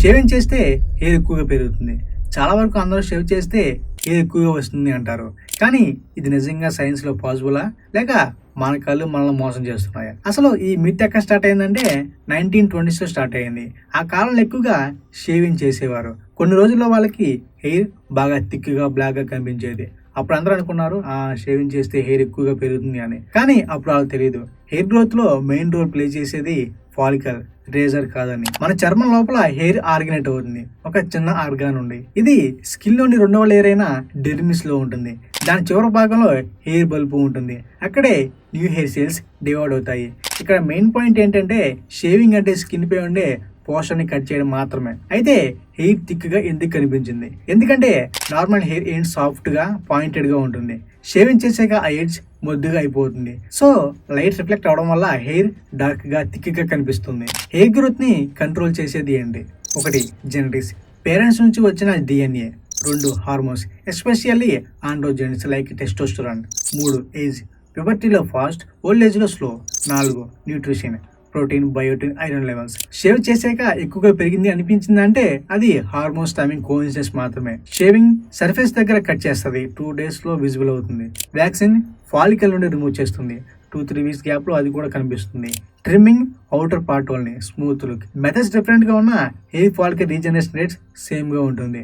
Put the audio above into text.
Shaving చేస్తే hair ఎక్కువగా పెరుగుతుంది? చాలా వరకు అందరూ షేవ్ చేస్తే హెయిర్ ఎక్కువగా వస్తుంది అంటారు. కానీ ఇది నిజంగా సైన్స్లో పాసిబులా లేక మన కళ్ళు మనల్ని మోసం చేస్తున్నాయి? అసలు ఈ మిత్ ఎక్కడ స్టార్ట్ అయిందంటే నైన్టీన్ ట్వంటీస్లో స్టార్ట్ అయింది. ఆ కాలంలో ఎక్కువగా షేవింగ్ చేసేవారు. కొన్ని రోజుల్లో వాళ్ళకి హెయిర్ బాగా థిక్గా బ్లాక్గా కనిపించేది. అప్పుడు అందరూ అనుకున్నారు ఆ షేవింగ్ చేస్తే హెయిర్ ఎక్కువగా పెరుగుతుంది అని. కానీ అప్పుడు వాళ్ళకి తెలియదు హెయిర్ గ్రోత్లో మెయిన్ రోల్ ప్లే చేసేది ఫాలికల్. రేజర్ కాదని. మన చర్మం లోపల హెయిర్ ఆర్గనేట్ అవుతుంది. ఒక చిన్న ఆర్గాన్ ఉంది. ఇది స్కిన్లోని రెండవ లేయర్ అయిన డెర్మిస్లో ఉంటుంది. దాని చివరి భాగంలో హెయిర్ బల్బు ఉంటుంది. అక్కడే న్యూ హెయిర్ సెల్స్ డివైడ్ అవుతాయి. ఇక్కడ మెయిన్ పాయింట్ ఏంటంటే షేవింగ్ అంటే స్కిన్ పై ఉండే పోషన్ని కట్ చేయడం మాత్రమే. అయితే హెయిర్ థిక్గా ఎందుకు కనిపించింది? ఎందుకంటే నార్మల్ హెయిర్ ఏంటి సాఫ్ట్గా పాయింటెడ్గా ఉంటుంది. షేవింగ్ చేసాక ఆ ఎయిడ్స్ మొద్దుగా అయిపోతుంది. సో లైట్ రిఫ్లెక్ట్ అవడం వల్ల హెయిర్ డార్క్గా కనిపిస్తుంది. హెయిర్ గ్రోత్ని కంట్రోల్ చేసేది ఏంటి? ఒకటి జెనటిక్స్. పేరెంట్స్ నుంచి వచ్చిన డిఎన్ఏ రెండు hormones. Especially androgens like testosterone. మూడు ఏజ్. ప్యూబర్టీలో ఫాస్ట్ ఓల్డ్ ఏజ్లో స్లో. నాలుగు nutrition. Protein biotin iron levels. Shave చేశాక ఎక్కువగా పెరిగింది అనిపించింది అంటే అది హార్మోన్ స్టామింగ్ కోఇన్సిడెన్స్ మాత్రమే. షేవింగ్ సర్ఫేస్ దగ్గర కట్ చేస్తుంది. టూ డేస్లో విజిబుల్ అవుతుంది. వ్యాక్సిన్ ఫాలికల్ నుండి రిమూవ్ చేస్తుంది. టూ త్రీ వీక్స్ గ్యాప్లో అది కూడా కనిపిస్తుంది. Trimming outer part only. Smooth look. Methods డిఫరెంట్గా ఉన్న హెయిర్ ఫాల్కి రీజనరేషన్ రేట్స్ సేమ్గా ఉంటుంది.